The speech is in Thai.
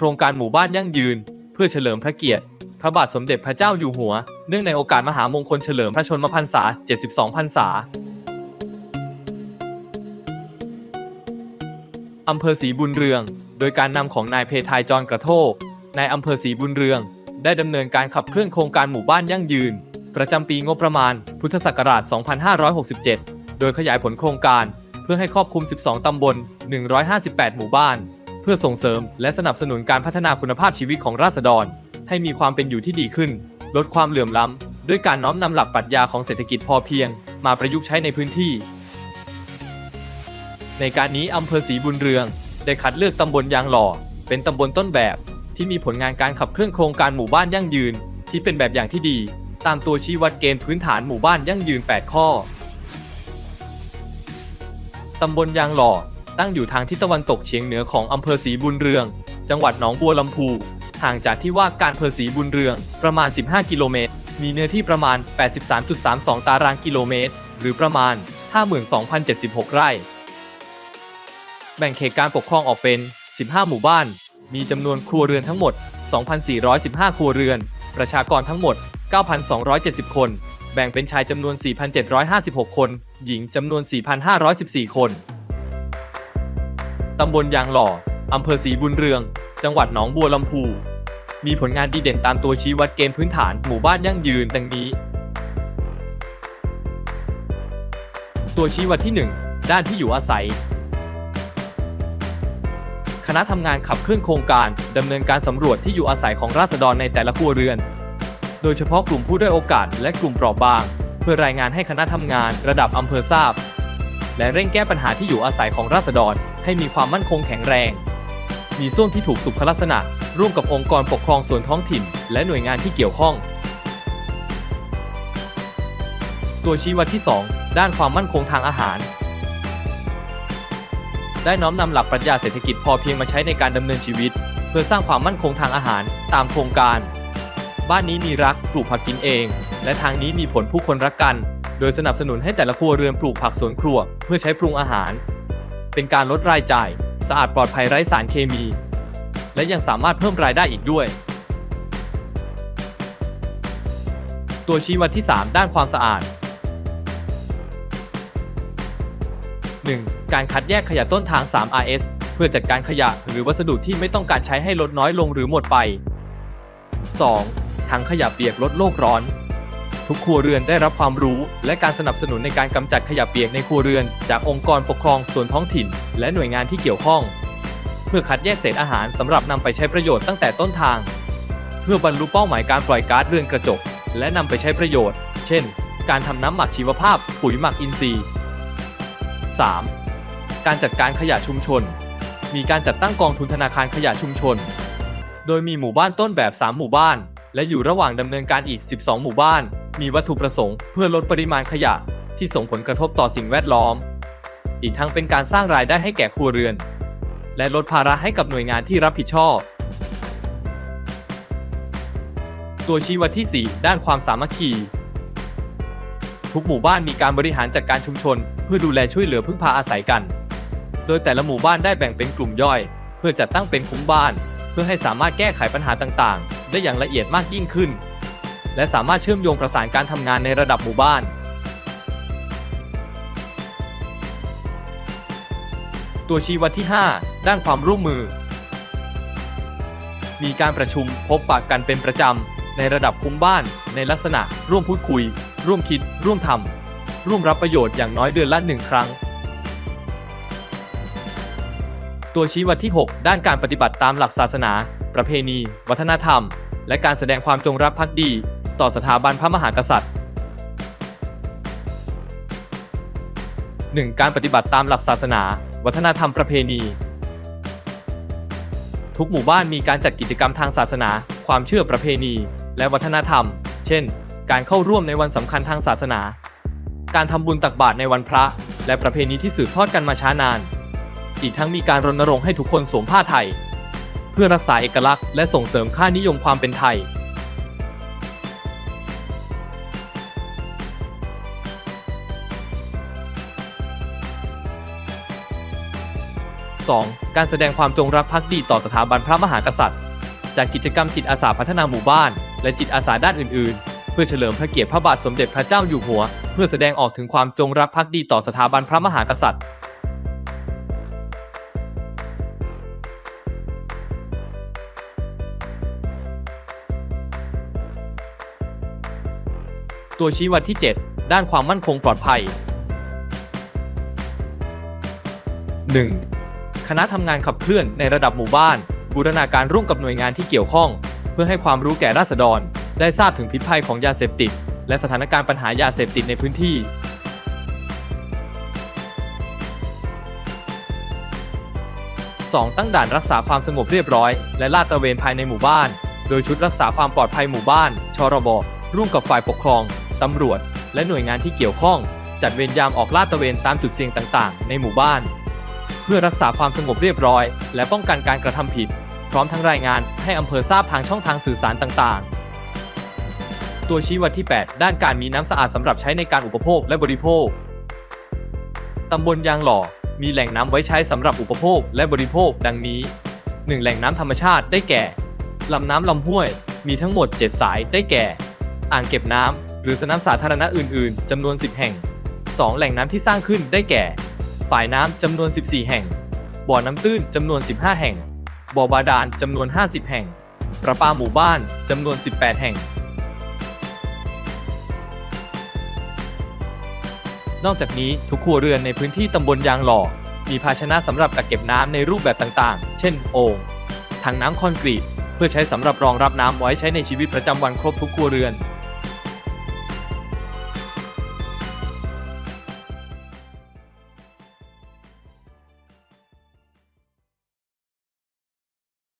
โครงการหมู่บ้านยั่งยืน เพื่อเฉลิมพระเกียรติ พระบาทสมเด็จพระเจ้าอยู่หัว เนื่องในโอกาสมหามงคลเฉลิมพระชนมพรรษา 72 พรรษาอำเภอศรีบุญเรือง โดยการนำของนายเพทายจรกระโทกนายอำเภอศรีบุญเรือง ได้ดำเนินการขับเคลื่อนโครงการหมู่บ้านยั่งยืน ประจำปีงบประมาณ พุทธศักราช 2567 โดยขยายผลโครงการ เพื่อให้ครอบคลุม 12 ตำบล 158 หมู่บ้าน พื่อส่งเสริม และสนับสนุนการพัฒนาคุณภาพชีวิตของราษฎร ให้มีความเป็นอยู่ที่ดีขึ้น ลดความเหลื่อมล้ำ ด้วยการน้อมนำหลักปรัชญาของเศรษฐกิจพอเพียง มาประยุกต์ใช้ในพื้นที่ ในการนี้อำเภอศรีบุญเรือง ได้คัดเลือกตำบลยางหล่อ เป็นตำบลต้นแบบ ที่มีผลงานการขับเคลื่อนโครงการหมู่บ้านยั่งยืน ที่เป็นแบบอย่างที่ดี ตามตัวชี้วัดเกณฑ์พื้นฐานหมู่บ้านยั่งยืน 8 ข้อตำบลยางหล่อ ตั้งอยู่ทางทิศตะวันตกเฉียงเหนือของอำเภอศรีบุญเรือง จังหวัดหนองบัวลำพู ห่างจากที่ว่าการอำเภอศรีบุญเรืองประมาณ 15 กิโลเมตร มีเนื้อที่ประมาณ 83.32 ตารางกิโลเมตร หรือประมาณ 52,076 ไร่ แบ่งเขตการปกครองออกเป็น 15 หมู่บ้าน มีจำนวนครัวเรือนทั้งหมด 2,415 ครัวเรือน ประชากรทั้งหมด 9,270 คน แบ่งเป็นชายจำนวน 4,756 คน หญิงจำนวน 4,514 คน ตำบลยางหล่อ อำเภอศรีบุญเรือง จังหวัดหนองบัวลำพู มีผลงานดีเด่นตามตัวชี้วัดเกณฑ์พื้นฐานหมู่บ้านยั่งยืนดังนี้ ตัวชี้วัดที่ 1 ด้านที่อยู่อาศัย คณะทำงานขับเคลื่อนโครงการดำเนินการสำรวจที่อยู่อาศัยของราษฎรในแต่ละครัวเรือน โดยเฉพาะกลุ่มผู้ด้อยโอกาสและกลุ่มเปราะบาง เพื่อรายงานให้คณะทำงานระดับอำเภอทราบ และเร่งแก้ปัญหาที่อยู่อาศัยของราษฎร ให้มีความมั่นคงแข็งแรง มีส่วนที่ถูกสุขลักษณะ ร่วมกับองค์กรปกครองส่วนท้องถิ่น และหน่วยงานที่เกี่ยวข้อง ตัวชี้วัดที่ 2 ด้านความมั่นคงทางอาหาร ได้น้อมนำหลักปรัชญาเศรษฐกิจพอเพียงมาใช้ในการดำเนินชีวิต เพื่อสร้างความมั่นคงทางอาหารตามโครงการ บ้านนี้มีรักปลูกผักกินเอง และทางนี้มีผลผู้คนรักกัน โดยสนับสนุนให้แต่ละครัวเรือนปลูกผักสวนครัว เพื่อใช้ปรุงอาหาร เป็นการลดรายจ่าย สะอาดปลอดภัยไร้สารเคมี และยังสามารถเพิ่มรายได้อีกด้วย ตัวชี้วัดที่ 3 ด้านความสะอาด 1. การคัดแยกขยะต้นทาง 3 RS เพื่อจัดการขยะหรือวัสดุที่ไม่ต้องการใช้ให้ลดน้อยลงหรือหมดไป 2. ถังขยะเปียกลดโลกร้อน ทุกครัวเรือนได้รับความรู้ และการสนับสนุนในการกำจัดขยะเปียกในครัวเรือน จากองค์กรปกครองส่วนท้องถิ่น และหน่วยงานที่เกี่ยวข้อง เพื่อคัดแยกเศษอาหารสำหรับนำไปใช้ประโยชน์ตั้งแต่ต้นทาง เพื่อบรรลุเป้าหมายการปล่อยก๊าซเรือนกระจก และนำไปใช้ประโยชน์ เช่น การทำน้ำหมักชีวภาพ ปุ๋ยหมักอินทรีย์ 3. การจัดการขยะชุมชน มีการจัดตั้งกองทุนธนาคารขยะชุมชน โดยมีหมู่บ้านต้นแบบ 3 หมู่บ้านและอยู่ระหว่างดำเนินการอีก 12 หมู่บ้าน มีวัตถุประสงค์เพื่อลดปริมาณขยะที่ส่งผลกระทบต่อสิ่งแวดล้อม อีกทั้งเป็นการสร้างรายได้ให้แก่ครัวเรือน และลดภาระให้กับหน่วยงานที่รับผิดชอบ ตัวชี้วัดที่ 4 ด้านความสามัคคี ทุกหมู่บ้านมีการบริหารจัดการชุมชน เพื่อดูแลช่วยเหลือพึ่งพาอาศัยกัน โดยแต่ละหมู่บ้านได้แบ่งเป็นกลุ่มย่อย เพื่อจัดตั้งเป็นคุ้มบ้าน เพื่อให้สามารถแก้ไขปัญหาต่างๆ ได้อย่างละเอียดมากยิ่งขึ้น และสามารถเชื่อมโยงประสานการทำงานในระดับหมู่บ้าน ตัวชี้วัดที่ 5 ด้านความร่วมมือ มีการประชุมพบปะกันเป็นประจำ ในระดับคุ้มบ้าน ในลักษณะ ร่วมพูดคุย ร่วมคิด ร่วมทำร่วมรับประโยชน์อย่างน้อยเดือนละหนึ่งครั้ง ตัวชี้วัดที่ 6 ด้านการปฏิบัติตามหลักศาสนา ประเพณี วัฒนธรรมและการแสดงความจงรักภักดี ต่อสถาบันพระมหากษัตริย์ 1. การปฏิบัติตามหลักศาสนา วัฒนธรรมประเพณี ทุกหมู่บ้านมีการจัดกิจกรรมทางศาสนา ความเชื่อประเพณี และวัฒนธรรม เช่น การเข้าร่วมในวันสำคัญทางศาสนา การทำบุญตักบาตรในวันพระ และประเพณีที่สืบทอดกันมาช้านาน อีกทั้งมีการรณรงค์ให้ทุกคนสวมผ้าไทย เพื่อรักษาเอกลักษณ์และส่งเสริมค่านิยมความเป็นไทย 2. การแสดงความจงรักภักดีต่อสถาบันพระมหากษัตริย์ จากกิจกรรมจิตอาสาพัฒนาหมู่บ้าน และจิตอาสาด้านอื่น ๆ เพื่อเฉลิมพระเกียรติพระบาทสมเด็จพระเจ้าอยู่หัว เพื่อแสดงออกถึงความจงรักภักดีต่อสถาบันพระมหากษัตริย์ตัวชี้วัดที่ 7 ด้านความมั่นคงปลอดภัย 1. คณะทำงานขับเคลื่อนในระดับหมู่บ้าน บูรณาการร่วมกับหน่วยงานที่เกี่ยวข้อง เพื่อให้ความรู้แก่ราษฎร ได้ทราบถึงพิษภัยของยาเสพติด และสถานการณ์ปัญหายาเสพติดในพื้นที่ 2. ตั้งด่านรักษาความสงบเรียบร้อย และลาดตระเวนภายในหมู่บ้าน โดยชุดรักษาความปลอดภัยหมู่บ้าน ชรบ ร่วมกับฝ่ายปกครอง ตำรวจ และหน่วยงานที่เกี่ยวข้อง จัดเวรยามออกลาดตระเวนตามจุดเสี่ยงต่าง ๆ ในหมู่บ้าน พื่อรักษาความสงบเรียบร้อย และป้องกันการกระทำผิด พร้อมทั้งรายงานให้อำเภอทราบทางช่องทางสื่อสารต่างๆ ตัวชี้วัดที่ 8 ด้านการมีน้ำสะอาดสำหรับใช้ในการอุปโภคและบริโภคตำบลยางหล่อ มีแหล่งน้ำไว้ใช้สำหรับอุปโภคและบริโภค ดังนี้ 1. แหล่งน้ำธรรมชาติได้แก่ลำน้ำลำห้วย มีทั้งหมด 7 สายได้แก่ อ่างเก็บน้ำหรือสระน้ำสาธารณะอื่น ๆจำนวน 10 แห่ง 2. แหล่งน้ำที่สร้างขึ้นได้แก่ ฝ่ายน้ำจำนวน 14 แห่ง บ่อน้ำตื้นจำนวน 15 แห่ง บ่อบาดาลจำนวน 50 แห่ง ประปาหมู่บ้านจำนวน 18 แห่ง นอกจากนี้ทุกครัวเรือนในพื้นที่ตำบลยางหล่อ มีภาชนะสำหรับกักเก็บน้ำในรูปแบบต่างๆ เช่น โอ่งถังน้ำคอนกรีต เพื่อใช้สำหรับรองรับน้ำไว้ใช้ในชีวิตประจำวันครบทุกครัวเรือน